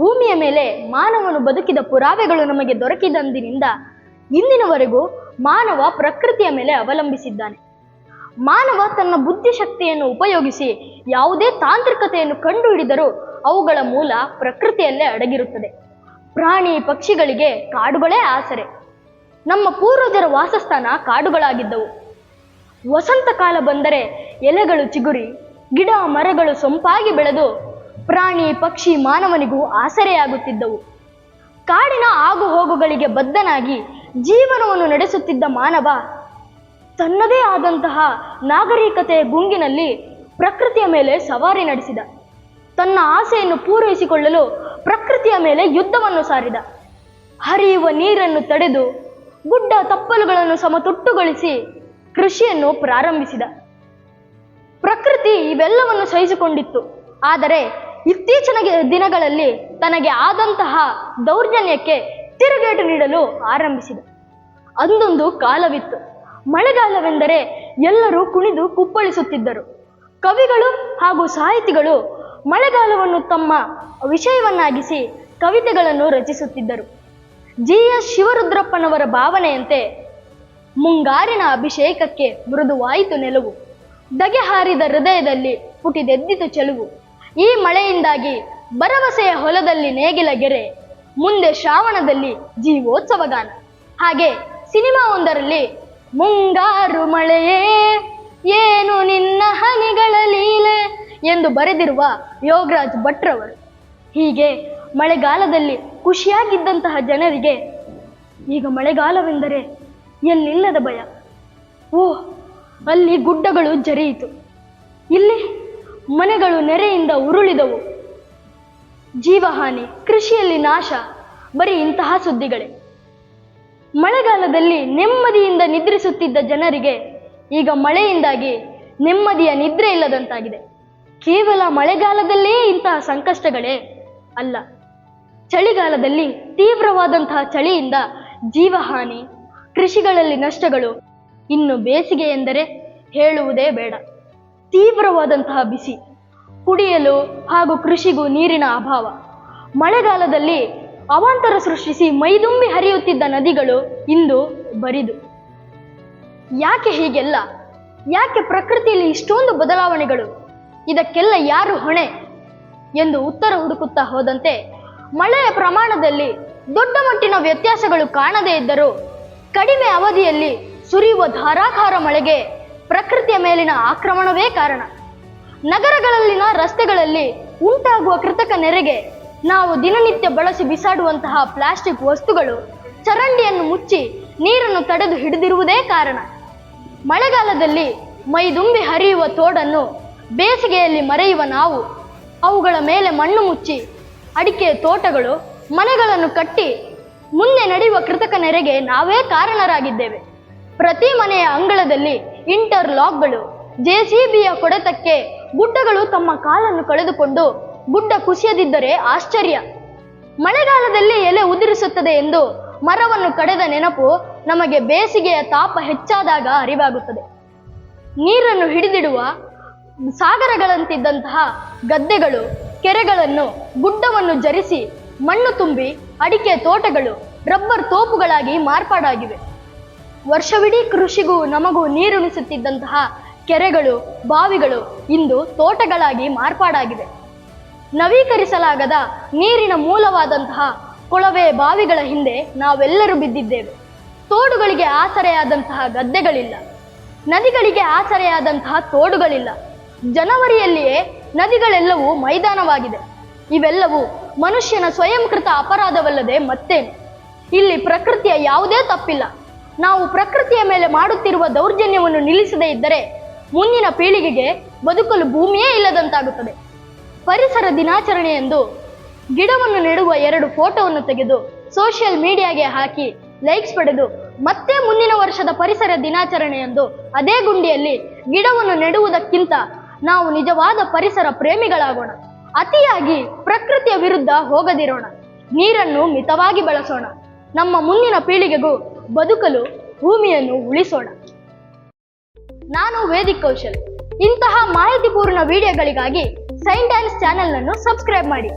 ಮಾನವನು ಬದುಕಿದ ಪುರಾವೆಗಳು ನಮಗೆ ದೊರಕಿದಂದಿನಿಂದ ಇಂದಿನವರೆಗೂ ಮಾನವ ಪ್ರಕೃತಿಯ ಮೇಲೆ ಅವಲಂಬಿಸಿದ್ದಾನೆ. ಮಾನವ ತನ್ನ ಬುದ್ಧಿಶಕ್ತಿಯನ್ನು ಉಪಯೋಗಿಸಿ ಯಾವುದೇ ತಾಂತ್ರಿಕತೆಯನ್ನು ಕಂಡುಹಿಡಿದರೂ ಅವುಗಳ ಮೂಲ ಪ್ರಕೃತಿಯಲ್ಲೇ ಅಡಗಿರುತ್ತದೆ. ಪ್ರಾಣಿ ಪಕ್ಷಿಗಳಿಗೆ ಕಾಡುಗಳೇ ಆಸರೆ. ನಮ್ಮ ಪೂರ್ವಜರ ವಾಸಸ್ಥಾನ ಕಾಡುಗಳಾಗಿದ್ದವು. ವಸಂತ ಕಾಲ ಬಂದರೆ ಎಲೆಗಳು ಚಿಗುರಿ, ಗಿಡ ಮರಗಳು ಸೊಂಪಾಗಿ ಬೆಳೆದು ಪ್ರಾಣಿ, ಪಕ್ಷಿ, ಮಾನವನಿಗೂ ಆಸರೆಯಾಗುತ್ತಿದ್ದವು. ಕಾಡಿನ ಆಗುಹೋಗುಗಳಿಗೆ ಬದ್ಧನಾಗಿ ಜೀವನವನ್ನು ನಡೆಸುತ್ತಿದ್ದ ಮಾನವ, ತನ್ನದೇ ಆದಂತಹ ನಾಗರಿಕತೆಯ ಗುಂಗಿನಲ್ಲಿ ಪ್ರಕೃತಿಯ ಮೇಲೆ ಸವಾರಿ ನಡೆಸಿದ. ತನ್ನ ಆಸೆಯನ್ನು ಪೂರೈಸಿಕೊಳ್ಳಲು ಪ್ರಕೃತಿಯ ಮೇಲೆ ಯುದ್ಧವನ್ನು ಸಾರಿದ. ಹರಿಯುವ ನೀರನ್ನು ತಡೆದು ಗುಡ್ಡ ತಪ್ಪಲುಗಳನ್ನು ಸಮತುಟ್ಟುಗೊಳಿಸಿ ಕೃಷಿಯನ್ನು ಪ್ರಾರಂಭಿಸಿದ. ಪ್ರಕೃತಿ ಇವೆಲ್ಲವನ್ನು ಸಹಿಸಿಕೊಂಡಿತ್ತು. ಆದರೆ ಇತ್ತೀಚಿನ ದಿನಗಳಲ್ಲಿ ತನಗೆ ಆದಂತಹ ದೌರ್ಜನ್ಯಕ್ಕೆ ತಿರುಗೇಟು ನೀಡಲು ಆರಂಭಿಸಿದ. ಅಂದೊಂದು ಕಾಲವಿತ್ತು. ಮಳೆಗಾಲವೆಂದರೆ ಎಲ್ಲರೂ ಕುಣಿದು ಕುಪ್ಪಳಿಸುತ್ತಿದ್ದರು. ಕವಿಗಳು ಹಾಗೂ ಸಾಹಿತಿಗಳು ಮಳೆಗಾಲವನ್ನು ತಮ್ಮ ವಿಷಯವನ್ನಾಗಿಸಿ ಕವಿತೆಗಳನ್ನು ರಚಿಸುತ್ತಿದ್ದರು. ಜಿ. ಎಸ್. ಶಿವರುದ್ರಪ್ಪನವರ ಭಾವನೆಯಂತೆ ಮುಂಗಾರಿನ ಅಭಿಷೇಕಕ್ಕೆ ಮೃದುವಾಯಿತು ನೆಲವು. ದಗೆ ಹಾರಿದ ಹೃದಯದಲ್ಲಿ ಪುಟಿದೆದ್ದಿತು ಚೆಲುವು. ಈ ಮಳೆಯಿಂದಾಗಿ ಭರವಸೆಯ ಹೊಲದಲ್ಲಿ ನೇಗಿಲ ಗೆರೆ, ಮುಂದೆ ಶ್ರಾವಣದಲ್ಲಿ ಜೀವೋತ್ಸವ ಗಾನ. ಹಾಗೆ ಸಿನಿಮಾ ಒಂದರಲ್ಲಿ ಮುಂಗಾರು ಮಳೆಯೇ, ಏನು ನಿನ್ನ ಹನಿಗಳ ಲೀಲೆ ಎಂದು ಬರೆದಿರುವ ಯೋಗರಾಜ್ ಭಟ್ರವರು. ಹೀಗೆ ಮಳೆಗಾಲದಲ್ಲಿ ಖುಷಿಯಾಗಿದ್ದಂತಹ ಜನರಿಗೆ ಈಗ ಮಳೆಗಾಲವೆಂದರೆ ಎಲ್ಲಿಲ್ಲದ ಭಯ. ಓ ಅಲ್ಲಿ ಗುಡ್ಡಗಳು ಜರಿಯಿತು. ಇಲ್ಲಿ ಮನೆಗಳು ನೆರೆಯಿಂದ ಉರುಳಿದವು. ಜೀವಹಾನಿ, ಕೃಷಿಯಲ್ಲಿ ನಾಶ, ಬರೀ ಇಂತಹ ಸುದ್ದಿಗಳೇ. ಮಳೆಗಾಲದಲ್ಲಿ ನೆಮ್ಮದಿಯಿಂದ ನಿದ್ರಿಸುತ್ತಿದ್ದ ಜನರಿಗೆ ಈಗ ಮಳೆಯಿಂದಾಗಿ ನೆಮ್ಮದಿಯ ನಿದ್ರೆ ಇಲ್ಲದಂತಾಗಿದೆ. ಕೇವಲ ಮಳೆಗಾಲದಲ್ಲೇ ಇಂತಹ ಸಂಕಷ್ಟಗಳೇ ಅಲ್ಲ. ಚಳಿಗಾಲದಲ್ಲಿ ತೀವ್ರವಾದಂತಹ ಚಳಿಯಿಂದ ಜೀವಹಾನಿ, ಕೃಷಿಗಳಲ್ಲಿ ನಷ್ಟಗಳು ಇನ್ನು ಬೇಸಿಗೆ ಎಂದರೆ ಹೇಳುವುದೇ ಬೇಡ. ತೀವ್ರವಾದಂತಹ ಬಿಸಿ, ಕುಡಿಯಲು ಹಾಗೂ ಕೃಷಿಗೂ ನೀರಿನ ಅಭಾವ. ಮಳೆಗಾಲದಲ್ಲಿ ಅವಾಂತರ ಸೃಷ್ಟಿಸಿ ಮೈದುಂಬಿ ಹರಿಯುತ್ತಿದ್ದ ನದಿಗಳು ಇಂದು ಬರಿದು. ಯಾಕೆ ಹೀಗೆಲ್ಲ? ಯಾಕೆ ಪ್ರಕೃತಿಯಲ್ಲಿ ಇಷ್ಟೊಂದು ಬದಲಾವಣೆಗಳು? ಇದಕ್ಕೆಲ್ಲ ಯಾರು ಹೊಣೆ? ಎಂದು ಉತ್ತರ ಹುಡುಕುತ್ತಾ ಹೋದಂತೆ ಮಳೆಯ ಪ್ರಮಾಣದಲ್ಲಿ ದೊಡ್ಡ ಮಟ್ಟಿನ ವ್ಯತ್ಯಾಸಗಳು ಕಾಣದೇ ಇದ್ದರೂ ಕಡಿಮೆ ಅವಧಿಯಲ್ಲಿ ಸುರಿಯುವ ಧಾರಾಕಾರ ಮಳೆಗೆ ಪ್ರಕೃತಿಯ ಮೇಲಿನ ಆಕ್ರಮಣವೇ ಕಾರಣ. ನಗರಗಳಲ್ಲಿನ ರಸ್ತೆಗಳಲ್ಲಿ ಉಂಟಾಗುವ ಕೃತಕ ನೆರೆಗೆ ನಾವು ದಿನನಿತ್ಯ ಬಳಸಿ ಬಿಸಾಡುವಂತಹ ಪ್ಲಾಸ್ಟಿಕ್ ವಸ್ತುಗಳು ಚರಂಡಿಯನ್ನು ಮುಚ್ಚಿ ನೀರನ್ನು ತಡೆದು ಹಿಡಿದಿರುವುದೇ ಕಾರಣ. ಮಳೆಗಾಲದಲ್ಲಿ ಮೈದುಂಬಿ ಹರಿಯುವ ತೋಡನ್ನು ಬೇಸಿಗೆಯಲ್ಲಿ ಮರೆಯುವ ನಾವು, ಅವುಗಳ ಮೇಲೆ ಮಣ್ಣು ಮುಚ್ಚಿ ಅಡಿಕೆ ತೋಟಗಳು, ಮನೆಗಳನ್ನು ಕಟ್ಟಿ ಮುಂದೆ ನಡೆಯುವ ಕೃತಕ ನೆರೆಗೆ ನಾವೇ ಕಾರಣರಾಗಿದ್ದೇವೆ. ಪ್ರತಿ ಮನೆಯ ಅಂಗಳದಲ್ಲಿ ಇಂಟರ್ ಲಾಕ್ಗಳು ಜೆಸಿಬಿಯ ಕೊಡೆತಕ್ಕೆ ಗುಡ್ಡಗಳು ತಮ್ಮ ಕಾಲನ್ನು ಕಳೆದುಕೊಂಡು ಗುಡ್ಡ ಕುಸಿಯದಿದ್ದರೆ ಆಶ್ಚರ್ಯ. ಮಳೆಗಾಲದಲ್ಲಿ ಎಲೆ ಉದುರಿಸುತ್ತದೆ ಎಂದು ಮರವನ್ನು ಕಡೆದ ನೆನಪು ನಮಗೆ ಬೇಸಿಗೆಯ ತಾಪ ಹೆಚ್ಚಾದಾಗ ಅರಿವಾಗುತ್ತದೆ. ನೀರನ್ನು ಹಿಡಿದಿಡುವ ಸಾಗರಗಳಂತಿದ್ದಂತಹ ಗದ್ದೆಗಳು, ಕೆರೆಗಳನ್ನು, ಗುಡ್ಡವನ್ನು ಜರಿಸಿ ಮಣ್ಣು ತುಂಬಿ ಅಡಿಕೆ ತೋಟಗಳು, ರಬ್ಬರ್ ತೋಪುಗಳಾಗಿ ಮಾರ್ಪಾಡಾಗಿವೆ. ವರ್ಷವಿಡೀ ಕೃಷಿಗೂ ನಮಗೂ ನೀರುಣಿಸುತ್ತಿದ್ದಂತಹ ಕೆರೆಗಳು, ಬಾವಿಗಳು ಇಂದು ತೋಟಗಳಾಗಿ ಮಾರ್ಪಾಡಾಗಿದೆ. ನವೀಕರಿಸಲಾಗದ ನೀರಿನ ಮೂಲವಾದಂತಹ ಕೊಳವೆ ಬಾವಿಗಳ ಹಿಂದೆ ನಾವೆಲ್ಲರೂ ಬಿದ್ದಿದ್ದೇವೆ. ತೋಡುಗಳಿಗೆ ಆಸರೆಯಾದಂತಹ ಗದ್ದೆಗಳಿಲ್ಲ. ನದಿಗಳಿಗೆ ಆಸರೆಯಾದಂತಹ ತೋಡುಗಳಿಲ್ಲ. ಜನವರಿಯಲ್ಲಿಯೇ ನದಿಗಳೆಲ್ಲವೂ ಮೈದಾನವಾಗಿದೆ. ಇವೆಲ್ಲವೂ ಮನುಷ್ಯನ ಸ್ವಯಂಕೃತ ಅಪರಾಧವಲ್ಲದೆ ಮತ್ತೇನು? ಇಲ್ಲಿ ಪ್ರಕೃತಿಯ ಯಾವುದೇ ತಪ್ಪಿಲ್ಲ. ನಾವು ಪ್ರಕೃತಿಯ ಮೇಲೆ ಮಾಡುತ್ತಿರುವ ದೌರ್ಜನ್ಯವನ್ನು ನಿಲ್ಲಿಸದೇ ಇದ್ದರೆ ಮುಂದಿನ ಪೀಳಿಗೆಗೆ ಬದುಕಲು ಭೂಮಿಯೇ ಇಲ್ಲದಂತಾಗುತ್ತದೆ. ಪರಿಸರ ದಿನಾಚರಣೆಯಂದು ಗಿಡವನ್ನು ನೆಡುವ ಎರಡು ಫೋಟೋವನ್ನು ತೆಗೆದು ಸೋಷಿಯಲ್ ಮೀಡಿಯಾಗೆ ಹಾಕಿ ಲೈಕ್ಸ್ ಪಡೆದು ಮತ್ತೆ ಮುಂದಿನ ವರ್ಷದ ಪರಿಸರ ದಿನಾಚರಣೆಯಂದು ಅದೇ ಗುಂಡಿಯಲ್ಲಿ ಗಿಡವನ್ನು ನೆಡುವುದಕ್ಕಿಂತ ನಾವು ನಿಜವಾದ ಪರಿಸರ ಪ್ರೇಮಿಗಳಾಗೋಣ. ಅತಿಯಾಗಿ ಪ್ರಕೃತಿಯ ವಿರುದ್ಧ ಹೋಗದಿರೋಣ. ನೀರನ್ನು ಮಿತವಾಗಿ ಬಳಸೋಣ. ನಮ್ಮ ಮುಂದಿನ ಪೀಳಿಗೆಗೂ ಬದುಕಲು ಭೂಮಿಯನ್ನು ಉಳಿಸೋಣ. ನಾನು ವೇದಿಕ್ ಕೌಶಲ್. ಇಂತಹ ಮಾಹಿತಿಪೂರ್ಣ ವಿಡಿಯೋಗಳಿಗಾಗಿ ಸೈನ್ ಡ್ಯಾನ್ಸ್ ಚಾನೆಲ್ ಅನ್ನು ಸಬ್ಸ್ಕ್ರೈಬ್ ಮಾಡಿ.